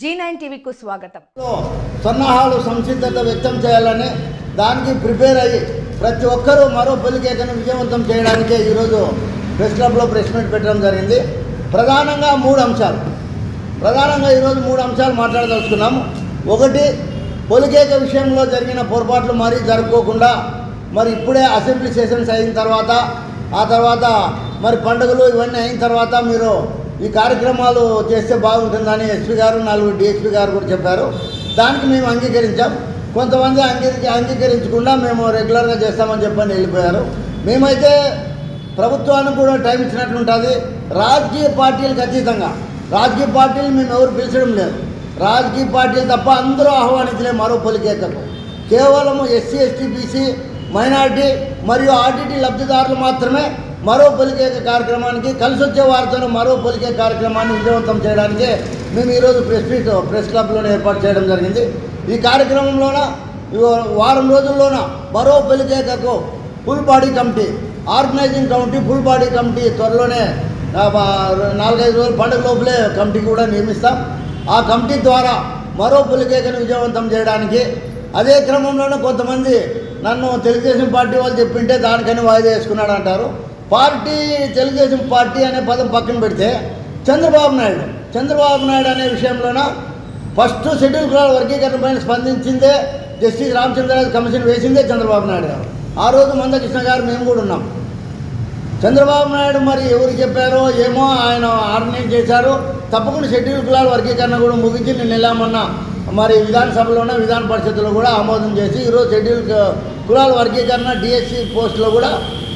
G nine టీవీకు స్వాగతం. సన్నాహాలు సంసిద్ధత వ్యక్తం చేయాలని దానికి ప్రిపేర్ అయ్యి ప్రతి ఒక్కరూ మరో పొలికేకను విజయవంతం చేయడానికే ఈరోజు ప్రెస్ క్లబ్లో ప్రెస్ మీట్ పెట్టడం జరిగింది. ప్రధానంగా మూడు అంశాలు. ప్రధానంగా ఈరోజు మూడు అంశాలు మాట్లాడదలుచుకున్నాము ఒకటి పొలికేక విషయంలో జరిగిన పొరపాట్లు మరీ జరుపుకోకుండా మరి ఇప్పుడే అసెంబ్లీ సెషన్స్ అయిన తర్వాత ఆ తర్వాత మరి పండుగలు ఇవన్నీ అయిన తర్వాత మీరు ఈ కార్యక్రమాలు చేస్తే బాగుంటుందని ఎస్పీ గారు నలుగురు డిఎస్పీ గారు కూడా చెప్పారు. దానికి మేము అంగీకరించాం. కొంతమంది అంగీకరి అంగీకరించకుండా మేము రెగ్యులర్గా చేస్తామని చెప్పని వెళ్ళిపోయారు. మేమైతే ప్రభుత్వానికి కూడా టైం ఇచ్చినట్లు ఉంటుంది రాజకీయ పార్టీలకు అతీతంగా. రాజకీయ పార్టీలు మేము ఎవరు పిలిచడం లేదు. రాజకీయ పార్టీలు తప్ప అందరూ ఆహ్వానించలే మరో పొలికేకకు కేవలం ఎస్సీ ఎస్టీ బీసీ మైనార్టీ మరియు ఆర్టీటీ లబ్ధిదారులు మాత్రమే మరో పొలికేక కార్యక్రమానికి కలిసి వచ్చే వారితో మరో పొలికేక కార్యక్రమాన్ని విజయవంతం చేయడానికి మేము ఈరోజు ప్రెస్ మీట్ ప్రెస్ క్లబ్లో ఏర్పాటు చేయడం జరిగింది. ఈ కార్యక్రమంలోన ఈ వారం రోజుల్లోన మరో పొలికేకకు full body committee organising committee full body committee త్వరలోనే నాలుగైదు రోజుల పండుగ లోపలే కమిటీ కూడా నియమిస్తాం. ఆ కమిటీ ద్వారా మరో పులికేకను విజయవంతం చేయడానికి అదే క్రమంలోనే కొంతమంది నన్ను తెలుగుదేశం పార్టీ వాళ్ళు చెప్పింటే దానికని వాయిదా వేసుకున్నాడు అంటారు పార్టీ తెలుగుదేశం పార్టీ అనే పదం పక్కన పెడితే చంద్రబాబు నాయుడు. చంద్రబాబు నాయుడు అనే విషయంలోన ఫస్ట్ షెడ్యూల్ కులాల వర్గీకరణ పైన స్పందించిందే జస్టిస్ రామచంద్రరాజు కమిషన్ వేసిందే చంద్రబాబు నాయుడు గారు. ఆ రోజు మందకృష్ణ గారు మేము కూడా ఉన్నాం. చంద్రబాబు నాయుడు మరి ఎవరు చెప్పారో ఏమో ఆయన ఆర్డినేట్ చేశారు. తప్పకుండా షెడ్యూల్ కులాల వర్గీకరణ కూడా ముగించి నేను వెళ్ళామన్న మరి విధానసభలోనే విధాన పరిషత్తులో కూడా ఆమోదం చేసి ఈరోజు షెడ్యూల్ కులాల వర్గీకరణ డిఎస్సి పోస్టులో కూడా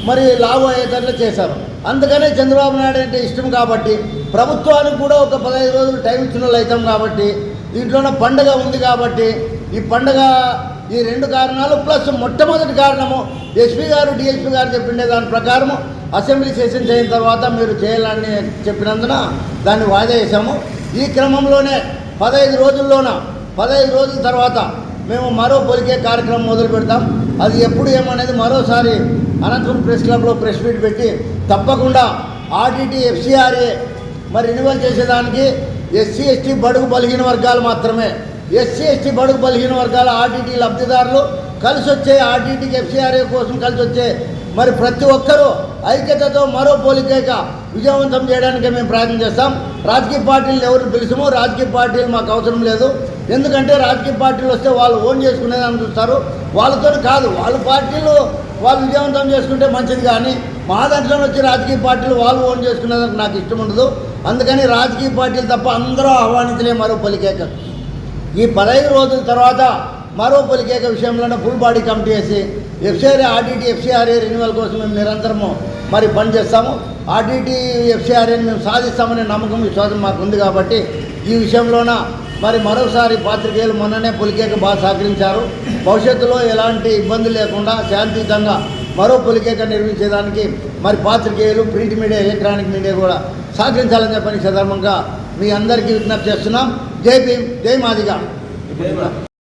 మరి లాభం అయ్యేటట్లు చేశారు. అందుకనే చంద్రబాబు నాయుడు అంటే ఇష్టం కాబట్టి ప్రభుత్వానికి కూడా ఒక పదహైదు రోజులు టైం ఇచ్చిన వాళ్ళు అవుతాం కాబట్టి దీంట్లోనే పండగ ఉంది కాబట్టి ఈ పండగ ఈ రెండు కారణాలు ప్లస్ మొట్టమొదటి కారణము ఎస్పీ గారు డిఎస్పీ గారు చెప్పిండే దాని ప్రకారము అసెంబ్లీ సెషన్ చేసిన తర్వాత మీరు చేయాలని చెప్పినందున దాన్ని వాయిదా వేసాము ఈ క్రమంలోనే పదహైదు రోజుల్లోన పదహైదు రోజుల తర్వాత మేము మరో పొలికే కార్యక్రమం మొదలు పెడతాం. అది ఎప్పుడు ఏమనేది మరోసారి అనంతపురం ప్రెస్ క్లబ్లో ప్రెస్ మీట్ పెట్టి తప్పకుండా ఆర్టీటీ ఎఫ్సిఆర్ఏ మరి రెన్యువల్ చేసేదానికి ఎస్సీ ఎస్టీ బడుగు బలహీన వర్గాలు మాత్రమే. ఎస్సీ ఎస్టీ బడుగు బలహీన వర్గాల ఆర్టీటీ లబ్ధిదారులు కలిసి వచ్చే ఆర్టీటీకి ఎఫ్సీఆర్ఏ కోసం కలిసి వచ్చే మరి ప్రతి ఒక్కరూ ఐక్యతతో మరో పోలికేక విజయవంతం చేయడానికి మేము ప్రయత్నం చేస్తాం. రాజకీయ పార్టీలు ఎవరు పిలుచుమో రాజకీయ పార్టీలు మాకు అవసరం లేదు. ఎందుకంటే రాజకీయ పార్టీలు వస్తే వాళ్ళు ఓన్ చేసుకునేదని చూస్తారు. వాళ్ళతో కాదు వాళ్ళ పార్టీలు వాళ్ళు విజయవంతం చేసుకుంటే మంచిది కానీ మా దాంట్లో వచ్చి రాజకీయ పార్టీలు వాళ్ళు ఓన్ చేసుకునేదానికి నాకు ఇష్టం ఉండదు. అందుకని రాజకీయ పార్టీలు తప్ప అందరూ ఆహ్వానించలే మరో పలికేక. ఈ పదహైదు రోజుల తర్వాత మరో పలికేక విషయంలోనే ఫుల్ బాడీ కమిటీ వేసి ఎఫ్సిఆర్ఏ ఆర్డీటీ ఎఫ్సిఆర్ఏ రెన్యువల్ కోసం మేము నిరంతరము మరి పనిచేస్తాము ఆర్డీటీ ఎఫ్సిఆర్ఏని మేము సాధిస్తామనే నమ్మకం విశ్వాసం మాకు ఉంది కాబట్టి ఈ విషయంలోన మరి మరోసారి పాత్రికేయులు మొన్ననే పులికేక బాగా సహకరించారు. భవిష్యత్తులో ఎలాంటి ఇబ్బంది లేకుండా శాంతియుతంగా మరో పులికేక నిర్మించేదానికి మరి పాత్రికేయులు ప్రింట్ మీడియా ఎలక్ట్రానిక్ మీడియా కూడా సహకరించాలని చెప్పని సందర్భంగా మీ అందరికీ విజ్ఞప్తి చేస్తున్నాం. జై భీమ్ జై మాదిగా.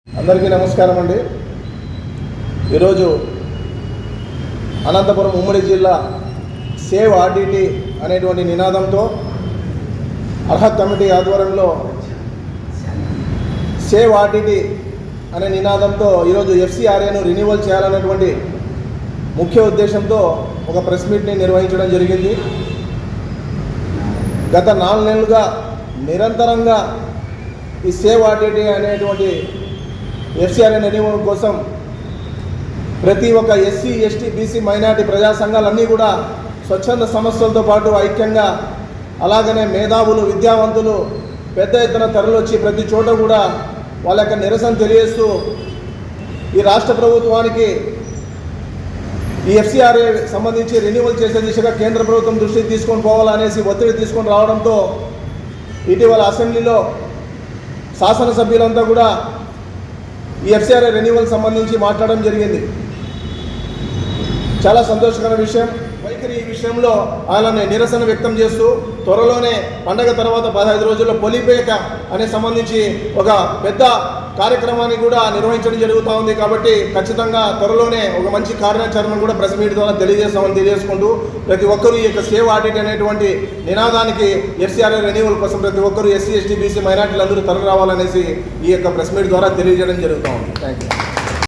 అందరికీ నమస్కారం అండి. ఈరోజు అనంతపురం ఉమ్మడి జిల్లా సేవ్ ఆర్డిటీ అనేటువంటి నినాదంతో అర్హత్ కమిటీ ఆధ్వర్యంలో సేవ్ ఆర్డిటి అనే నినాదంతో ఈరోజు ఎఫ్సిఆర్ఏను రెన్యువల్ చేయాలనేటువంటి ముఖ్య ఉద్దేశంతో ఒక ప్రెస్ మీట్ని నిర్వహించడం జరిగింది. గత నాలుగు నెలలుగా నిరంతరంగా ఈ సేవ్ ఆర్టీటీ అనేటువంటి ఎఫ్సిఆర్ఏ రెన్యువల్ కోసం ప్రతి ఒక్క ఎస్సీ ఎస్టీ బీసీ మైనార్టీ ప్రజా సంఘాలన్నీ కూడా స్వచ్ఛంద సమస్యలతో పాటు ఐక్యంగా అలాగనే మేధావులు విద్యావంతులు పెద్ద ఎత్తున తరలివచ్చి ప్రతి చోట కూడా వాళ్ళ యొక్క నిరసన తెలియజేస్తూ ఈ రాష్ట్ర ప్రభుత్వానికి ఈ ఎఫ్సిఆర్ఏ సంబంధించి రెన్యువల్ చేసే దిశగా కేంద్ర ప్రభుత్వం దృష్టికి తీసుకొని పోవాలనేసి ఒత్తిడి తీసుకొని రావడంతో ఇటీవల అసెంబ్లీలో శాసనసభ్యులంతా కూడా ఈ ఎఫ్సిఆర్ఏ రెన్యువల్ సంబంధించి మాట్లాడడం జరిగింది. చాలా సంతోషకర విషయం. విషయంలో ఆయనని నిరసన వ్యక్తం చేస్తూ త్వరలోనే పండగ తర్వాత పదహైదు రోజుల్లో పొలిపేక అనే సంబంధించి ఒక పెద్ద కార్యక్రమాన్ని కూడా నిర్వహించడం జరుగుతూ ఉంది కాబట్టి ఖచ్చితంగా త్వరలోనే ఒక మంచి కార్యాచరణ కూడా ప్రెస్ మీట్ ద్వారా తెలియజేస్తామని తెలియజేసుకుంటూ ప్రతి ఒక్కరూ ఈ యొక్క సేవ్ ఆడిట్ అనేటువంటి నినాదానికి ఎస్సీఆర్ రెన్యువల్ కోసం ప్రతి ఒక్కరూ ఎస్సీ ఎస్టీ బీసీ మైనార్టీలు అందరూ తరలి రావాలనేసి ఈ యొక్క ప్రెస్ మీట్ ద్వారా తెలియజేయడం జరుగుతూ ఉంది. Thank you